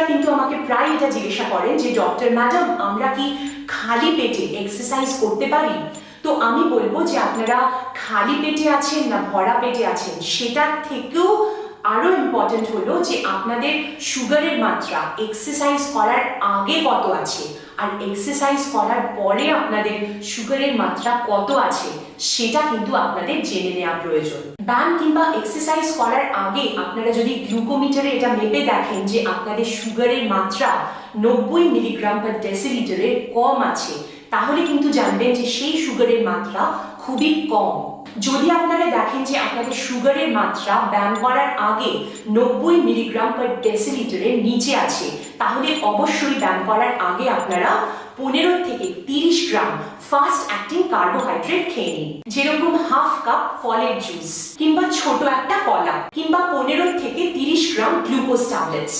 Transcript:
পেশেন্টরা কিন্তু আমাকে প্রায় এটা জিজ্ঞাসা করেন যে ডক্টর ম্যাডাম আমরা কি খালি পেটে এক্সারসাইজ করতে পারি? তো আমি বলব যে, আপনারা খালি পেটে আছেন না ভরা পেটে আছেন, সেটার থেকেও আরও ইম্পর্টেন্ট হলো যে আপনাদের সুগারের মাত্রা এক্সারসাইজ করার আগে কত আছে? আর এক্সারসাইজ করার পরে আপনাদের সুগারের মাত্রা কত আছে? সেটা কিন্তু আপনাদের জেনে নেওয়া প্রয়োজন। ব্যায়াম কিংবা এক্সারসাইজ করার আগে আপনারা যদি গ্লুকোমিটারে এটা মেপে দেখেন যে আপনাদের সুগারের মাত্রা নব্বই মিলিগ্রাম পার ডেসিলিটারের কম আছে, তাহলে কিন্তু জানবেন যে সেই সুগারের মাত্রা খুবই কম। যদি আপনারা দেখেন যে আপনাদের সুগারের মাত্রা ব্যায়াম করার আগে নব্বই মিলিগ্রাম পার ডেসিলিটারের নিচে আছে, তাহলে অবশ্যই ব্যায়াম করার আগে আপনারা পনেরো থেকে তিরিশ গ্রাম ফাস্ট অ্যাক্টিং কার্বোহাইড্রেট খেয়ে নিন। যেরকম হাফ কাপ ফলের জুস কিংবা ছোট একটা কলা কিংবা পনেরো থেকে তিরিশ গ্রাম গ্লুকোজ ট্যাবলেটস।